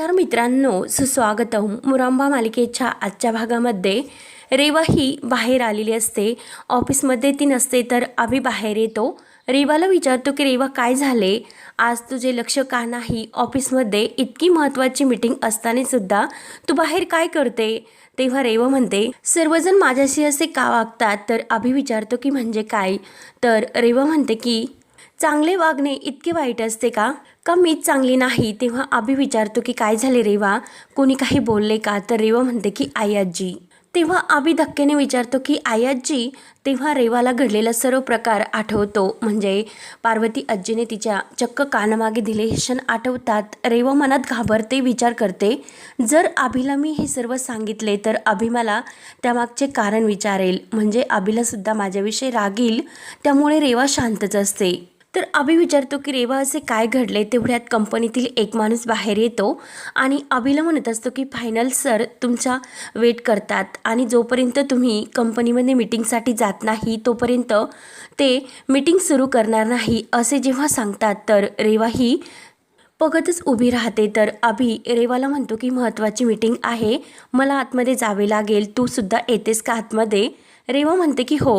नमस्कार मित्रांनो सुस्वागतम. मुरांबा मालिकेच्या आजच्या भागामध्ये रेवा ही बाहेर आलेली असते. ऑफिसमध्ये ती नसते तर अभि बाहेर येतो. रेवाला विचारतो की रेवा काय झाले? आज तुझे लक्ष का नाही? ऑफिसमध्ये इतकी महत्त्वाची मीटिंग असताना सुद्धा तू बाहेर काय करते? तेव्हा रेवा म्हणते सर्वजण माझ्याशी असे का वागतात? तर अभि विचारतो की म्हणजे काय? तर रेवा म्हणते की चांगले वागणे इतके वाईट असते का? का मीच चांगली नाही? तेव्हा अभि विचारतो की काय झाले रेवा कोणी काही बोलले का? तर रेवा म्हणते की आई आजी. तेव्हा आबी धक्क्याने विचारतो की आई तेव्हा रेवाला घडलेला सर्व प्रकार आठवतो म्हणजे पार्वती आजीने तिच्या चक्क कानामागे दिले हे क्षण आठवतात. रेवा मनात घाबरते विचार करते. जर आभीला मी हे सर्व सांगितले तर अभि मला त्यामागचे कारण विचारेल. म्हणजे आभीलासुद्धा माझ्याविषयी रागील. त्यामुळे रेवा शांतच असते. तर अभि विचारतो की रेवा असे काय घडले तेवढ्यात कंपनीतील एक माणूस बाहेर येतो आणि अभिला म्हणत असतो की फायनल सर तुमचा वेट करतात आणि जोपर्यंत तुम्ही कंपनीमध्ये मीटिंगसाठी जात नाही तोपर्यंत ते मीटिंग सुरू करणार नाही असे जेव्हा सांगतात तर रेवा ही बघतच उभी राहते. तर अभि रेवाला म्हणतो की महत्त्वाची मीटिंग आहे मला आतमध्ये जावे लागेल तू सुद्धा येतेस का आतमध्ये? रेवा म्हणते की हो.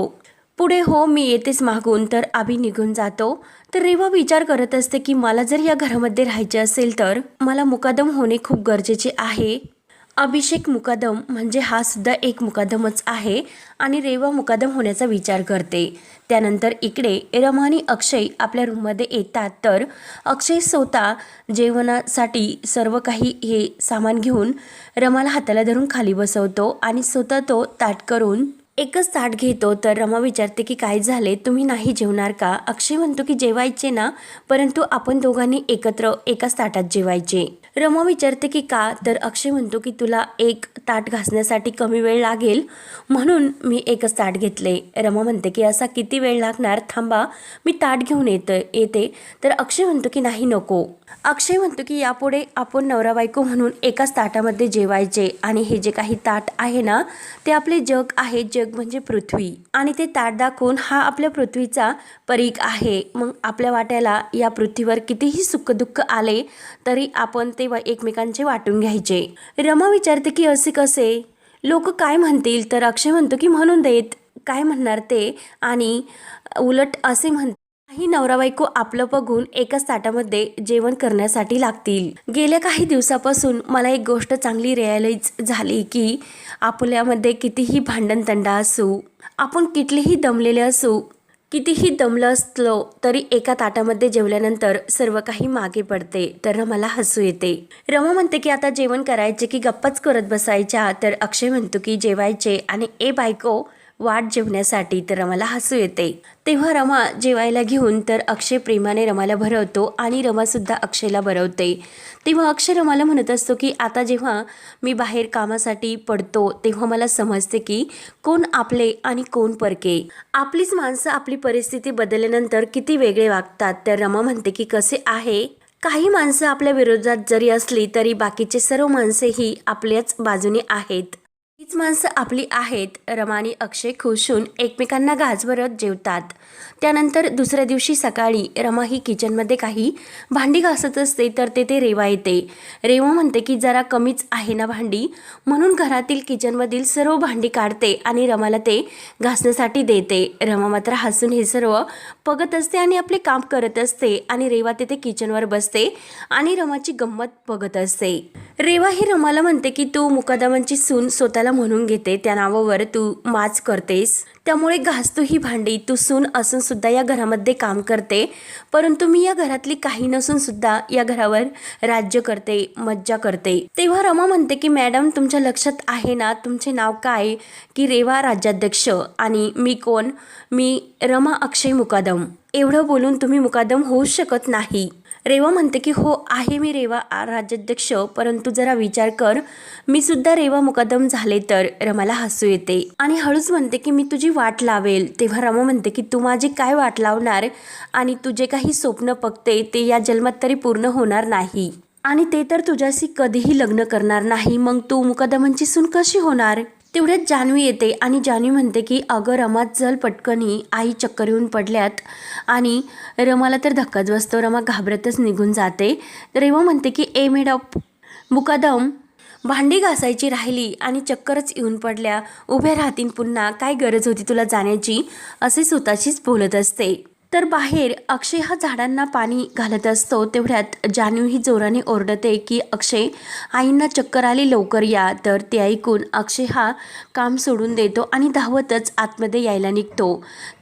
पुढे हो मी येतेच मागून. तर आभी निघून जातो. तर रेवा विचार करत असते की मला जर या घरामध्ये राहायचे असेल तर? मला मुकादम होणे खूप गरजेचे आहे. अभिषेक मुकादम म्हणजे हा सुद्धा एक मुकादमच आहे आणि रेवा मुकादम होण्याचा विचार करते. त्यानंतर इकडे रमा आणि अक्षय आपल्या रूममध्ये येतात. तर अक्षय स्वतः जेवणासाठी सर्व काही हे सामान घेऊन रमाला हाताला धरून खाली बसवतो आणि स्वतः तो ताट करून एकच ताट घेतो तर रमा विचारते की काय झाले तुम्ही नाही जेवणार का? अक्षय म्हणतो की जेवायचे ना परंतु आपण दोघांनी एकत्र एकाच ताटात जेवायचे. रमा विचारते की का? तर अक्षय म्हणतो की तुला एक ताट घासण्यासाठी कमी वेळ लागेल. म्हणून मी एकच ताट घेतले. रमा म्हणते की असा किती वेळ लागणार? थांबा मी ताट घेऊन येतं येते. तर अक्षय म्हणतो की नाही नको. अक्षय म्हणतो की यापुढे आपण नवरा बायको म्हणून एकाच ताटामध्ये जेवायचे आणि हे जे काही ताट आहे ना ते आपले जग आहे जग म्हणजे पृथ्वी. आणि ते ताट दाखवून हा आपल्या पृथ्वीचा परीख आहे. मग आपल्या वाट्याला या पृथ्वीवर कितीही सुखदुःख आले तरी आपण ते व- एकमेकांचे वाटून घ्यायचे. रमा विचारते की असे कसे? लोक काय म्हणतील? तर अक्षय म्हणतो की म्हणून देत. काय म्हणणार ते? आणि उलट असे म्हण काही नवरा बायको आपलं बघून एकाच ताटामध्ये जेवण करण्यासाठी लागतील. गेल्या काही दिवसापासून मला एक गोष्ट चांगली रिअलाईज झाली की आपल्यामध्ये कितीही भांडणतंडा असू आपण कितलेही दमलेले असू कितीही दमलं असलो तरी एका ताटामध्ये जेवल्यानंतर सर्व काही मागे पडते तर रमाला हसू येते. रमा म्हणते की आता जेवण करायचे की गप्पच करत बसायच्या. तर अक्षय म्हणतो की जेवायचे. आणि ए बायको वाट जेवण्यासाठी तर रमाला हसू येते. तेव्हा रमा जेवायला घेऊन तर अक्षय प्रेमाने रमाला भरवतो आणि रमासुद्धा अक्षयला भरवते. तेव्हा अक्षय रमाला म्हणत असतो की आता जेव्हा मी बाहेर कामासाठी पडतो तेव्हा मला समजते की कोण आपले आणि कोण परके. आपलीच माणसं आपली परिस्थिती बदलल्यानंतर किती वेगळे वागतात. तर रमा म्हणते की कसे आहे? काही माणसं आपल्या विरोधात जरी असली तरी बाकीचे सर्व माणसेही आपल्याच बाजूने आहेत. हीच माणसं आपली आहेत. रमानी अक्षय खुश होऊन एकमेकांना गाजवरत जेवतात. त्यानंतर दुसऱ्या दिवशी सकाळी रमा ही किचनमध्ये काही भांडी घासत असते तर तेथे रेवा येते. रेवा म्हणते की जरा कमीच आहे ना भांडी? म्हणून घरातील किचनमधील सर्व भांडी काढते आणि रमाला ते घासण्यासाठी देते. रमा मात्र हसून हे सर्व बघत असते आणि आपले काम करत असते आणि रेवा तेथे किचनवर बसते आणि रमाची गंमत बघत असते. रेवा ही रमाला म्हणते की तू मुकादामांची सून स्वतःला म्हणून घेते त्या नावावर तू माच करतेस. त्यामुळे घासतो ही भांडी तू सून असून सुद्धा या घरामध्ये काम करते. परंतु मी या घरातली काही नसून सुद्धा या घरावर राज्य करते मज्जा करते. तेव्हा रमा म्हणते की मॅडम तुमच्या लक्षात आहे ना तुमचे नाव काय? की रेवा राज्याध्यक्ष. आणि मी कोण? मी रमा अक्षय मुकादम. एवढं बोलून तुम्ही मुकादम होऊ शकत नाही. रेवा म्हणते की हो आहे मी रेवा राज्याध्यक्ष परंतु जरा विचार कर. मी सुद्धा रेवा मुकादम झाले तर रमाला हसू येते. आणि हळूच म्हणते की मी तुझी वाट लावेल. तेव्हा रमा म्हणते की तू माझी काय वाट लावणार? आणि तुझे काही स्वप्न बघते ते या जन्मात तरी पूर्ण होणार नाही. आणि ते तर तुझ्याशी कधीही लग्न करणार नाही. मग तू मुकदमांची सून कशी होणार? तेवढ्यात जान्हवी येते आणि जान्हवी म्हणते की अगं रमा जल पटकनी आई चक्कर येऊन पडल्यात आणि रमाला तर धक्काच बसतो. रमा घाबरतच निघून जाते. रेवा म्हणते की ए मेड ऑफ मुकादम भांडी घासायची राहिली आणि चक्करच येऊन पडल्या. उभ्या राहतीन पुन्हा काय गरज होती तुला जाण्याची? असे स्वतःशीच बोलत असते. तर बाहेर अक्षय हा झाडांना पाणी घालत असतो. तेवढ्यात जानू ही जोराने ओरडते की अक्षय आईंना चक्कर आली लवकर या. तर ते ऐकून अक्षय हा काम सोडून देतो आणि धावतच आतमध्ये यायला निघतो.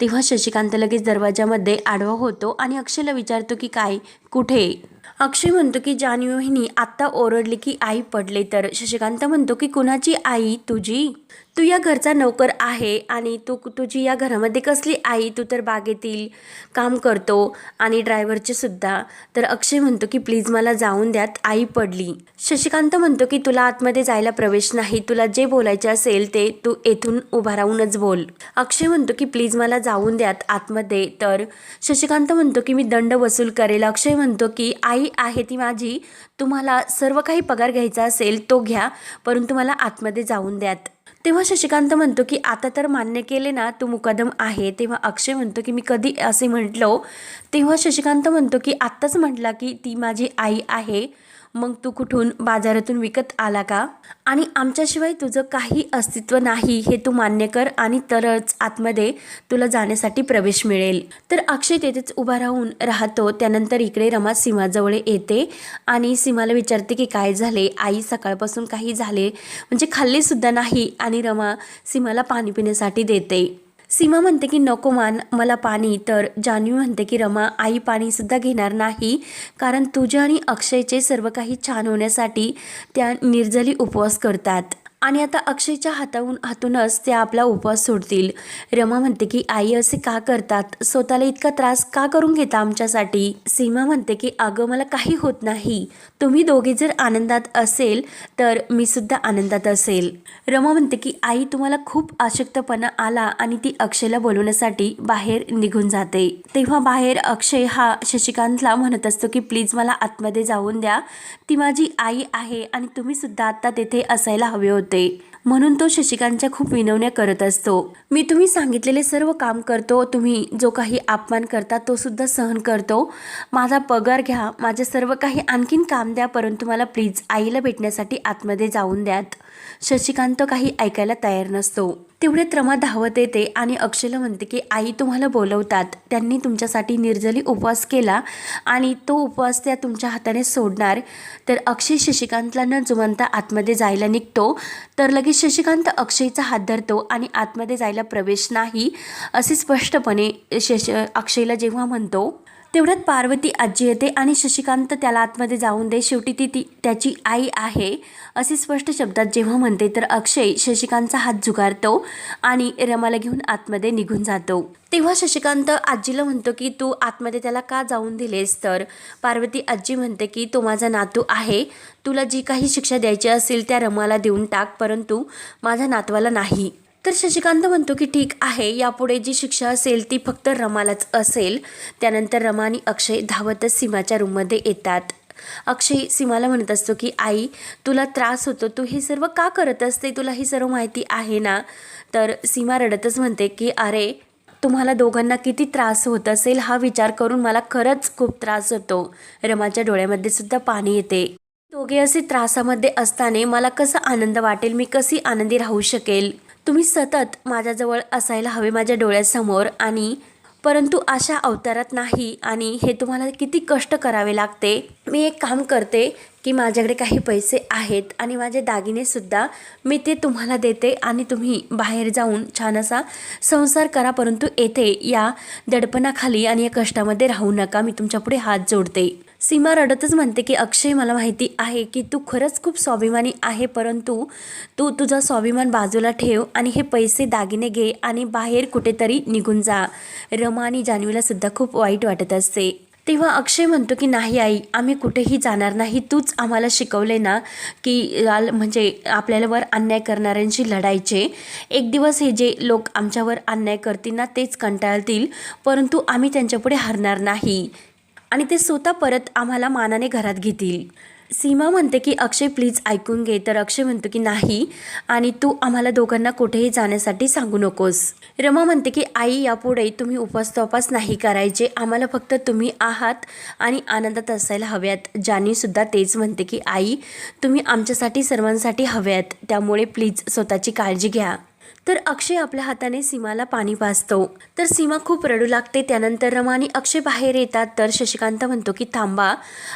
तेव्हा शशिकांत लगेच दरवाजामध्ये आडवा होतो आणि अक्षयला विचारतो की काय? कुठे? अक्षय म्हणतो की जान्हवीनी आत्ता ओरडली की आई पडले. तर शशिकांत म्हणतो की कुणाची आई? तुझी? तू या घरचा नोकर आहे आणि तू तुझी या घरामध्ये कसली आई तू तर बागेतील काम करतो आणि ड्रायव्हरचे सुद्धा. तर अक्षय म्हणतो की प्लीज मला जाऊन द्यात आई पडली. शशिकांत म्हणतो की तुला आतमध्ये जायला प्रवेश नाही तुला जे बोलायचे असेल ते तू येथून उभा राहूनच बोल. अक्षय म्हणतो की प्लीज मला जाऊन द्यात आतमध्ये. तर शशिकांत म्हणतो की मी दंड वसूल करेल. अक्षय म्हणतो की आई आहे ती माझी तुम्हाला सर्व काही पगार घ्यायचा असेल तो घ्या परंतु मला आतमध्ये जाऊन द्यात. तेव्हा शशिकांत म्हणतो की आता तर मान्य केले ना तू मुकदम आहे. तेव्हा अक्षय म्हणतो की मी कधी असे म्हटलो? तेव्हा शशिकांत म्हणतो की आत्ताच म्हटला की ती माझी आई आहे. मग तू कुठून बाजारातून विकत आला का? आणि आमच्याशिवाय तुझं काही अस्तित्व नाही हे तू मान्य कर आणि तरच आतमध्ये तुला जाण्यासाठी प्रवेश मिळेल. तर अक्षय तेथेच उभा राहून राहतो. त्यानंतर इकडे रमा सीमाजवळ येते आणि सीमाला विचारते की काय झाले? आई सकाळपासून काही झाले म्हणजे खाल्ली सुद्धा नाही आणि रमा सीमाला पाणी पिण्यासाठी देते. सीमा म्हणते की नको मान मला पाणी. तर जान्हवी म्हणते की रमा आई पाणीसुद्धा घेणार नाही कारण तुझ्या आणि अक्षयचे सर्व काही छान होण्यासाठी त्या निर्जली उपवास करतात. आणि आता अक्षयच्या हाताहून हातूनच ते आपला उपवास सोडतील. रमा म्हणते की आई असे का करतात? स्वतःला इतका त्रास का करून घेता आमच्यासाठी? सीमा म्हणते की अगं मला काही होत नाही. तुम्ही दोघे जर आनंदात असेल तर मी सुद्धा आनंदात असेल. रमा म्हणते की आई तुम्हाला खूप अशक्तपणा आला आणि ती अक्षयला बोलवण्यासाठी बाहेर निघून जाते. तेव्हा बाहेर अक्षय हा शशिकांतला म्हणत असतो की प्लीज मला आतमध्ये जाऊन द्या. ती माझी आई आहे आणि तुम्ही सुद्धा आता तेथे असायला हवे होते. म्हणून तो शशिकांतच्या खूप विनवण्या करत असतो. मी तुम्ही सांगितलेले सर्व काम करतो तुम्ही जो काही अपमान करता तो सुद्धा सहन करतो. माझा पगार घ्या माझे सर्व काही आणखीन काम द्या परंतु मला प्लीज आईला भेटण्यासाठी आतमध्ये जाऊन द्यात. शशिकांत काही ऐकायला तयार नसतो. तेवढ्यात रमा धावत येते आणि अक्षयला म्हणते की आई तुम्हाला बोलवतात. त्यांनी तुमच्यासाठी निर्जली उपवास केला आणि तो उपवास त्या तुमच्या हाताने सोडणार. तर अक्षय शशिकांतला न जुमानता आतमध्ये जायला निघतो. तर लगेच शशिकांत अक्षयचा हात धरतो आणि आतमध्ये जायला प्रवेश नाही असे स्पष्टपणे शश अक्षयला जेव्हा म्हणतो तेवढ्यात पार्वती आजी येते आणि शशिकांत त्याला आतमध्ये जाऊन दे. शेवटी ती ती त्याची आई आहे असे स्पष्ट शब्दात जेव्हा म्हणते तर अक्षय शशिकांतचा हात झुगारतो आणि रमाला घेऊन आतमध्ये निघून जातो. तेव्हा शशिकांत आजीला म्हणतो की तू आतमध्ये त्याला का जाऊन दिलेस तर? पार्वती आजी म्हणते की तो माझा नातू आहे. तुला जी काही शिक्षा द्यायची असेल त्या रमाला देऊन टाक परंतु माझ्या नातवाला नाही. तर शशिकांत म्हणतो की ठीक आहे यापुढे जी शिक्षा असेल ती फक्त रमालाच असेल. त्यानंतर रमा आणि अक्षय धावतच सीमाच्या रूममध्ये येतात. अक्षय सीमाला म्हणत असतो की आई तुला त्रास होतो तू हे सर्व का करत असते? तुला ही सर्व माहिती आहे ना? तर सीमा रडतच म्हणते की अरे तुम्हाला दोघांना किती त्रास होत असेल हा विचार करून मला खरंच खूप त्रास होतो. रमाच्या डोळ्यामध्ये सुद्धा पाणी येते. दोघे असे त्रासामध्ये असताना मला कसा आनंद वाटेल? मी कशी आनंदी राहू शकेल? तुम्ही सतत माझ्याजवळ असायला हवे माझ्या डोळ्यासमोर आणि परंतु अशा अवतारात नाही आणि हे तुम्हाला किती कष्ट करावे लागते. मी एक काम करते की माझ्याकडे काही पैसे आहेत आणि माझे दागिनेसुद्धा मी ते तुम्हाला देते आणि तुम्ही बाहेर जाऊन छान असा संसार करा परंतु येथे या दडपणाखाली आणि या कष्टामध्ये राहू नका. मी तुमच्यापुढे हात जोडते. सीमा रडतच म्हणते की अक्षय मला माहिती आहे की तू खरंच खूप स्वाभिमानी आहे परंतु तू तुझा स्वाभिमान बाजूला ठेव आणि हे पैसे दागिने घे आणि बाहेर कुठेतरी निघून जा. रमा आणि जान्हवीला सुद्धा खूप वाईट वाटत असते. तेव्हा अक्षय म्हणतो की नाही आई आम्ही कुठेही जाणार नाही. तूच आम्हाला शिकवले ना की लाल म्हणजे आपल्यावर अन्याय करणाऱ्यांशी लढायचे. एक दिवस हे जे लोक आमच्यावर अन्याय करतील ना तेच कंटाळतील परंतु आम्ही त्यांच्यापुढे हरणार नाही. आणि ते स्वतः परत आम्हाला मानाने घरात घेतील. सीमा म्हणते की अक्षय प्लीज ऐकून घे. तर अक्षय म्हणतो की नाही. आणि तू आम्हाला दोघांना कुठेही जाण्यासाठी सांगू नकोस. रमा म्हणते की आई यापुढे तुम्ही उपास तपास नाही करायचे. आम्हाला फक्त तुम्ही आहात आणि आनंदात असायला हव्यात. जानीसुद्धा तेच म्हणते की आई तुम्ही आमच्यासाठी सर्वांसाठी हव्यात. त्यामुळे प्लीज स्वतःची काळजी घ्या. तर अक्षय आपल्या हाताने सीमाला पाणी पाजतो तर सीमा खूप रडू लागते. त्यानंतर रमा आणि अक्षय बाहेर येतात. तर शशिकांत म्हणतो की थांबा.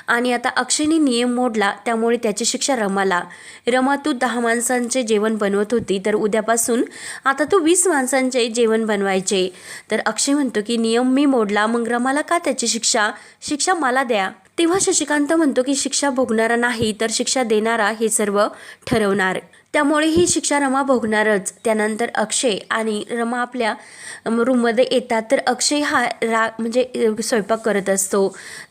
आणि आता अक्षयने नियम मोडला. त्यामुळे त्याची शिक्षा रमाला. रमा तू दहा माणसांचे जेवण बनवत होती. तर उद्यापासून आता तू वीस माणसांचे जेवण बनवायचे. तर अक्षय म्हणतो की नियम मी मोडला. मग रमाला का त्याची शिक्षा? शिक्षा मला द्या. तेव्हा शशिकांत म्हणतो की शिक्षा भोगणारा नाही. तर शिक्षा देणारा हे सर्व ठरवणार. त्यामुळे ही शिक्षा रमा भोगणारच. त्यानंतर अक्षय आणि रमा आपल्या रूममध्ये येतात. तर अक्षय हा रा म्हणजे स्वयंपाक करत असतो.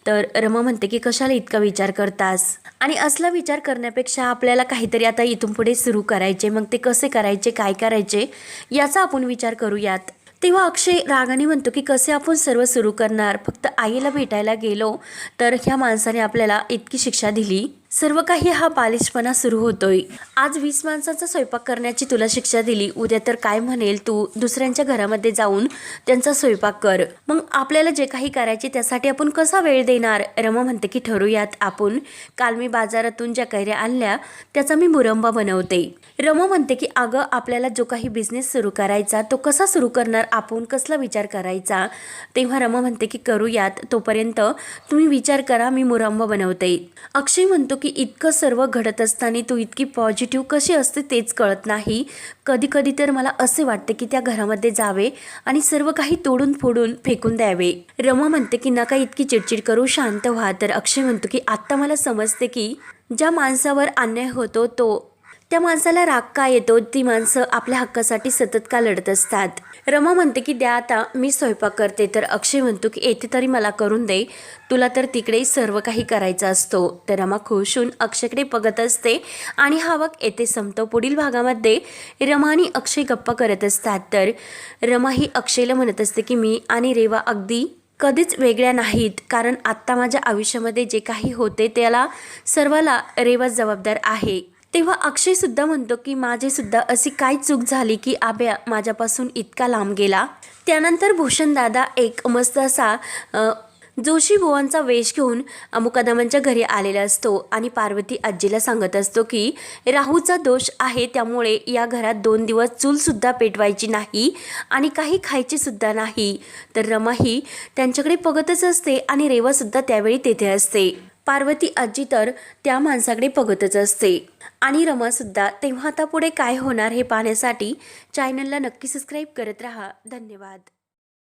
तर रमा म्हणते की कशाला इतका विचार करतास? आणि असला विचार करण्यापेक्षा आपल्याला काहीतरी आता इथून पुढे सुरू करायचे मग ते कसे करायचे काय करायचे याचा आपण विचार करूयात. तेव्हा अक्षय रागाने म्हणतो की कसे आपण सर्व सुरू करणार? फक्त आईला भेटायला गेलो तर ह्या माणसाने आपल्याला इतकी शिक्षा दिली. सर्व काही हा बालिशपणा सुरू होतोय. आज वीस माणसांचा स्वयंपाक करण्याची तुला शिक्षा दिली. उद्या तर काय म्हणेल तू? दुसऱ्यांच्या घरामध्ये जाऊन त्यांचा स्वयंपाक कर. मग आपल्याला जे काही करायचे त्यासाठी आपण कसा वेळ देणार? रमा म्हणते की ठरूयात आपण. काल मी बाजारातून ज्या कैऱ्या आणल्या त्याचा मी मुरंबा बनवते. रमा म्हणते की अगं आपल्याला जो काही बिझनेस सुरू करायचा तो कसा सुरू करणार? आपण कसला विचार करायचा? तेव्हा रमा म्हणते की करूयात. तोपर्यंत तुम्ही विचार करा मी मुरंबा बनवते. अक्षय म्हणतो की इतकं सर्व घडत असताना तू इतकी पॉझिटिव्ह कशी असते तेच कळत नाही. कधी कधी तर मला असे वाटते की त्या घरामध्ये जावे आणि सर्व काही तोडून फोडून फेकून द्यावे. रमा म्हणते की नका इतकी चिडचिड करू शांत व्हा. तर अक्षय म्हणतो की आत्ता मला समजते की ज्या माणसावर अन्याय होतो तो त्या माणसाला राग का येतो? ती माणसं आपल्या हक्कासाठी सतत का लढत असतात? रमा म्हणते की द्या आता मी स्वयंपाक करते. तर अक्षय म्हणतो की येथे तरी मला करून दे. तुला तर तिकडे सर्व काही करायचं असतो. तर रमा खुश होऊन अक्षयकडे बघत असते आणि हा वाक येथे संपतो. पुढील भागामध्ये रमा आणि अक्षय गप्पा करत असतात. तर रमा ही अक्षयला म्हणत असते की मी आणि रेवा अगदी कधीच वेगळ्या नाहीत. कारण आत्ता माझ्या आयुष्यामध्ये जे काही होते त्याला सर्वाला रेवा जबाबदार आहे. तेव्हा अक्षय सुद्धा म्हणतो की माझे सुद्धा अशी काय चूक झाली की आब्या माझ्यापासून इतका लांब गेला? त्यानंतर भूषण दादा एक मस्त असा जोशी बुवांचा वेश घेऊन अमुकादामांच्या घरी आलेला असतो आणि पार्वती आजीला सांगत असतो की राहूचा दोष आहे त्यामुळे या घरात दोन दिवस चूलसुद्धा पेटवायची नाही आणि काही खायचीसुद्धा नाही. तर रमा ही त्यांच्याकडे बघतच असते आणि रेवासुद्धा त्यावेळी तेथे असते. पार्वती आजी तर त्या माणसाकडे बघतच असते. आणि रमासुद्धा तेव्हा आता पुढे काय होणार हे पाहण्यासाठी चॅनलला नक्की सबस्क्राईब करत राहा. धन्यवाद.